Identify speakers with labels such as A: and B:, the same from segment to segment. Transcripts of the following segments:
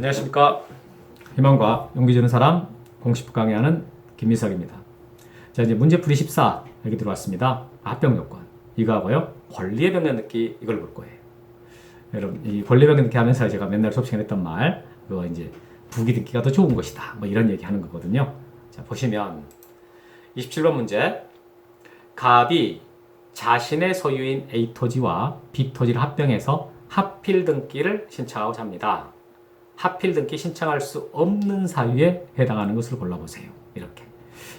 A: 안녕하십니까? 희망과 용기 주는 사람 공식부 강의하는 김미석입니다. 자 이제 문제풀이 14 여기 들어왔습니다. 합병 요건. 이거 하고요. 권리의 병력 느끼 이걸 볼 거예요. 여러분 이 권리의 병력 느끼 하면서 제가 맨날 수업 시간에 했던 말 그거 이제 부기 듣기가 더 좋은 것이다. 뭐 이런 얘기 하는 거거든요. 자 보시면 27번 문제. 갑이 자신의 소유인 A 토지와 B 토지를 합병해서 합필 등기를 신청하고자 합니다. 합필 등기 신청할 수 없는 사유에 해당하는 것을 골라보세요. 이렇게.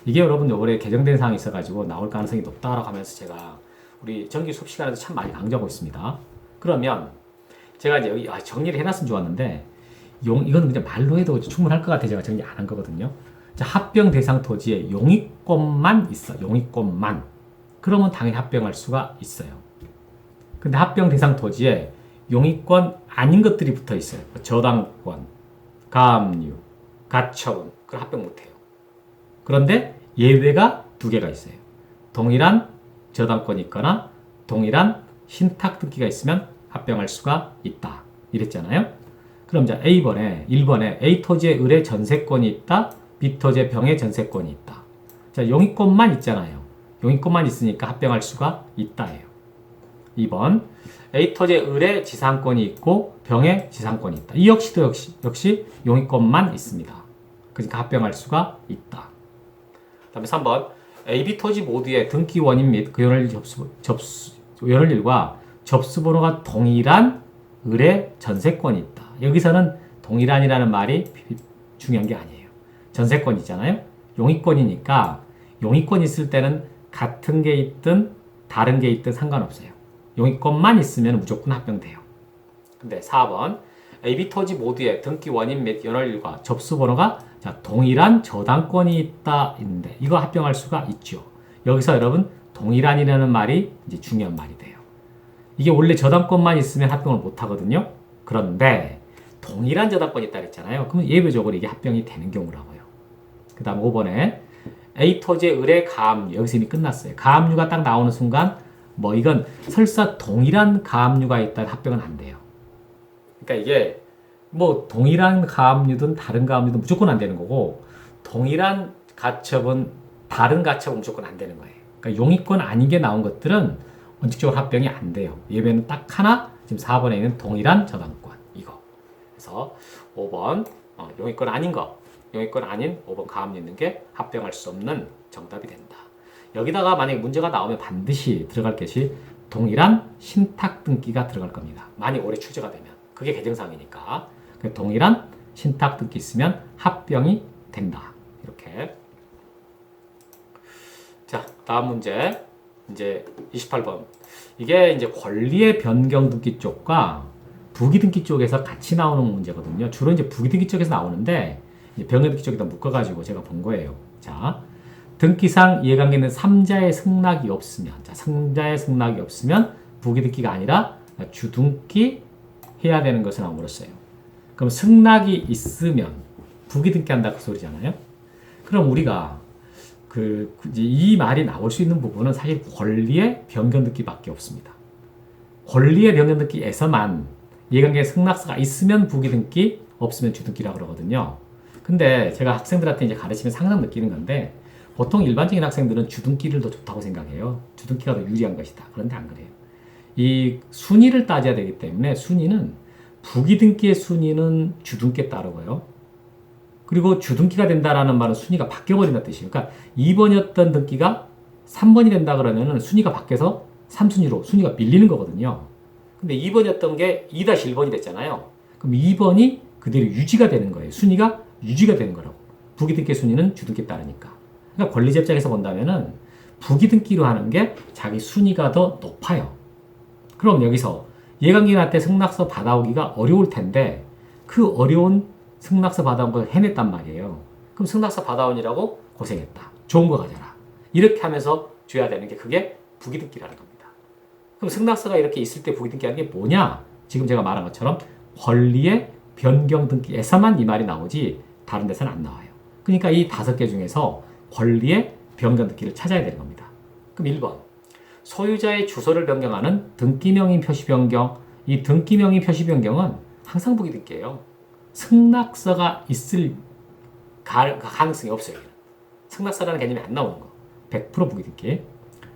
A: 이게 여러분 올해 개정된 사항이 있어가지고 나올 가능성이 높다라고 하면서 제가 우리 정기 수업 시간에서 참 많이 강조하고 있습니다. 그러면 제가 이제 여기 아, 정리를 해놨으면 좋았는데 용 이거는 그냥 말로 해도 충분할 것 같아 제가 정리 안 한 거거든요. 자, 합병 대상 토지에 용익권만 있어. 용익권만. 그러면 당연히 합병할 수가 있어요. 근데 합병 대상 토지에 용익권 아닌 것들이 붙어 있어요. 뭐 저당권, 가압류, 가처분. 그럼 합병 못 해요. 그런데 예외가 두 개가 있어요. 동일한 저당권이 있거나 동일한 신탁 등기가 있으면 합병할 수가 있다. 이랬잖아요. 그럼 자 A번에 1번에 A 토지의 을의 전세권이 있다. B 토지의 병의 전세권이 있다. 자 용익권만 있잖아요. 용익권만 있으니까 합병할 수가 있다예요. 2번 A 토지의 을의 지상권이 있고 병의 지상권이 있다. 이 역시도 역시 역시 용익권만 있습니다. 그러니까 합병할 수가 있다. 그다음에 3번 A, B 토지 모두의 등기 원인 및 그 연을 접수 접수 연을일과 접수 번호가 동일한 을의 전세권이 있다. 여기서는 동일한이라는 말이 중요한 게 아니에요. 전세권 있잖아요. 용익권이니까 용익권 있을 때는 같은 게 있든 다른 게 있든 상관없어요. 용익권만 있으면 무조건 합병돼요. 근데 4번 AB 토지 모두의 등기 원인 및 연월일과 접수 번호가 자, 동일한 저당권이 있다 있는데 이거 합병할 수가 있죠. 여기서 여러분 동일한이라는 말이 이제 중요한 말이 돼요. 이게 원래 저당권만 있으면 합병을 못 하거든요. 그런데 동일한 저당권이 있다 그랬잖아요. 그러면 예외적으로 이게 합병이 되는 경우라고요. 그 다음 5번에 A 토지의 을의 가압류 여기서 이미 끝났어요. 가압류가 딱 나오는 순간 뭐 이건 설사 동일한 가압류가 있다 합병은 안 돼요. 그러니까 이게 뭐 동일한 가압류든 다른 가압류든 무조건 안 되는 거고 동일한 가처분 다른 가처분 무조건 안 되는 거예요. 그러니까 용익권 아닌 게 나온 것들은 원칙적으로 합병이 안 돼요. 예외는 딱 하나 지금 4번에 있는 동일한 저당권 이거. 그래서 5번 어, 용익권 아닌 거 용익권 아닌 5번 가압류 있는 게 합병할 수 없는 정답이 된다. 여기다가 만약에 문제가 나오면 반드시 들어갈 것이 동일한 신탁 등기가 들어갈 겁니다. 많이 오래 출제가 되면 그게 개정사항이니까 그 동일한 신탁 등기 있으면 합병이 된다. 이렇게 자 다음 문제 이제 28번 이게 이제 권리의 변경 등기 쪽과 부기 등기 쪽에서 같이 나오는 문제거든요. 주로 이제 부기 등기 쪽에서 나오는데 병역 등기 쪽에다 묶어 가지고 제가 본 거예요. 자 등기상 이해관계 있는 3자의 승낙이 없으면 자 3자의 승낙이 없으면 부기 등기가 아니라 주등기 해야 되는 것을 아물었어요. 그럼 승낙이 있으면 부기 등기 한다 그 소리잖아요. 그럼 우리가 그 이 말이 나올 수 있는 부분은 사실 권리의 변경 등기밖에 없습니다. 권리의 변경 등기에서만 이해관계 승낙서가 있으면 부기 등기, 없으면 주등기라고 그러거든요. 근데 제가 학생들한테 이제 가르치면 항상 느끼는 건데 보통 일반적인 학생들은 주등기를 더 좋다고 생각해요. 주등기가 더 유리한 것이다. 그런데 안 그래요. 이 순위를 따져야 되기 때문에 순위는 부기등기의 순위는 주등기에 따르고요. 그리고 주등기가 된다라는 말은 순위가 바뀌어버린다는 뜻이에요. 그러니까 2번이었던 등기가 3번이 된다 그러면은 순위가 바뀌어서 3순위로 순위가 밀리는 거거든요. 근데 2번이었던 게 2-1번이 됐잖아요. 그럼 2번이 그대로 유지가 되는 거예요. 순위가 유지가 되는 거라고. 부기등기 순위는 주등기에 따르니까. 그러니까 권리자 입장에서 본다면은 부기등기로 하는 게 자기 순위가 더 높아요. 그럼 여기서 예관계인한테 승낙서 받아오기가 어려울 텐데 그 어려운 승낙서 받아온 걸 해냈단 말이에요. 그럼 승낙서 받아오니라고 고생했다. 좋은 거 가져라. 이렇게 하면서 줘야 되는 게 그게 부기등기라는 겁니다. 그럼 승낙서가 이렇게 있을 때 부기등기하는 게 뭐냐? 지금 제가 말한 것처럼 권리의 변경 등기에서만 이 말이 나오지 다른 데서는 안 나와요. 그러니까 이 다섯 개 중에서 권리의 변경 등기를 찾아야 되는 겁니다. 그럼 1번. 소유자의 주소를 변경하는 등기명의 표시 변경. 이 등기명의 표시 변경은 항상 부기등기예요. 승낙서가 있을 가, 가능성이 없어요. 승낙서라는 개념이 안 나오는 거. 100% 부기등기.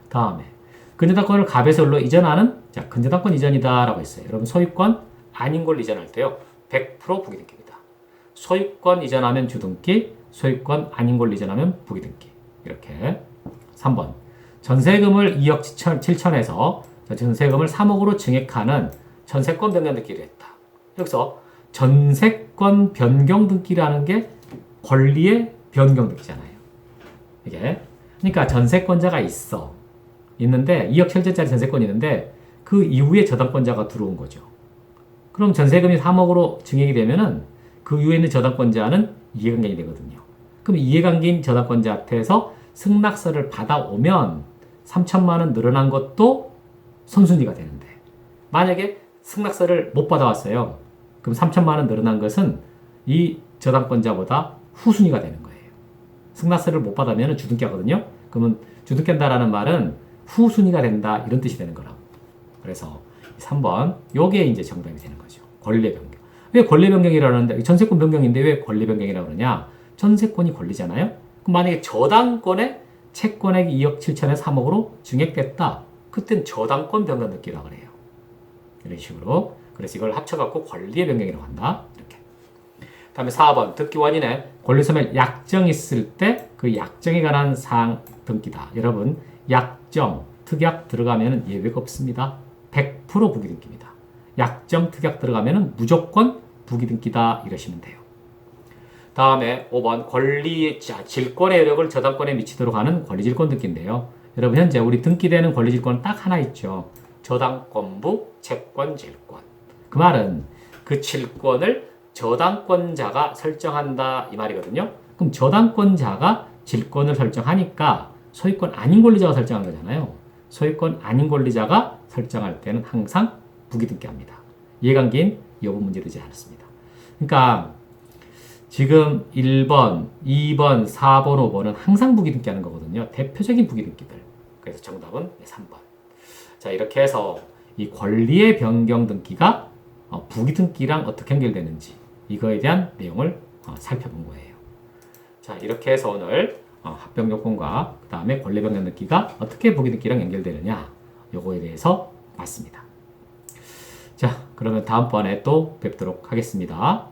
A: 다음에 근저당권을 갑에서로 이전하는 자 근저당권 이전이다라고 했어요. 여러분 소유권 아닌 걸 이전할 때요 100% 부기등기입니다. 소유권 이전하면 주등기, 소유권 아닌 걸 이전하면 부기등기 이렇게 3번 전세금을 2억 7천, 7천에서 전세금을 3억으로 증액하는 전세권 변경 등기를 했다. 여기서 전세권 변경 등기라는 게 권리의 변경 등기잖아요. 이게 그러니까 전세권자가 있어. 있는데 2억 7천짜리 전세권이 있는데 그 이후에 저당권자가 들어온 거죠. 그럼 전세금이 3억으로 증액이 되면은 그 이후에 있는 저당권자는 이해관계인이 되거든요. 그럼 이해관계인 저당권자한테서 승낙서를 받아오면 3천만 원 늘어난 것도 선순위가 되는데 만약에 승낙서를 못 받아왔어요. 그럼 3천만 원 늘어난 것은 이 저당권자보다 후순위가 되는 거예요. 승낙서를 못 받으면 주등기하거든요. 그러면 주등기한다라는 말은 후순위가 된다 이런 뜻이 되는 거라고. 그래서 3번 요게 이제 정답이 되는 거죠. 권리 변경. 왜 권리 변경이라는데 전세권 변경인데 왜 권리 변경이라고 그러냐? 전세권이 권리잖아요. 그럼 만약에 저당권의 채권액이 2억 7천에 3억으로 증액됐다. 그땐 저당권 변경 느끼라고 그래요. 이런 식으로. 그래서 이걸 합쳐갖고 권리의 변경이라고 한다. 이렇게. 다음에 4번 듣기 원인에 권리소멸 약정 있을 때 그 약정에 관한 사항 등기다. 여러분 약정, 특약 들어가면 예외가 없습니다. 100% 부기등기입니다. 약정, 특약 들어가면 무조건 부기등기다 이러시면 돼요. 다음에 5번 권리 자, 질권의 여력을 저당권에 미치도록 하는 권리질권 등기인데요. 여러분 현재 우리 등기되는 권리질권은 딱 하나 있죠. 저당권부 채권질권. 그 말은 그 질권을 저당권자가 설정한다 이 말이거든요. 그럼 저당권자가 질권을 설정하니까 소유권 아닌 권리자가 설정한 거잖아요. 소유권 아닌 권리자가 설정할 때는 항상 부기등기합니다. 이해관계인 여부 문제 되지 않았습니다. 그러니까 지금 1번, 2번, 4번, 5번은 항상 부기등기 하는 거거든요. 대표적인 부기등기들. 그래서 정답은 3번. 자, 이렇게 해서 이 권리의 변경 등기가 어, 부기등기랑 어떻게 연결되는지 이거에 대한 내용을 어, 살펴본 거예요. 자, 이렇게 해서 오늘 어, 합병 요건과 그 다음에 권리 변경 등기가 어떻게 부기등기랑 연결되느냐 요거에 대해서 봤습니다. 자, 그러면 다음번에 또 뵙도록 하겠습니다.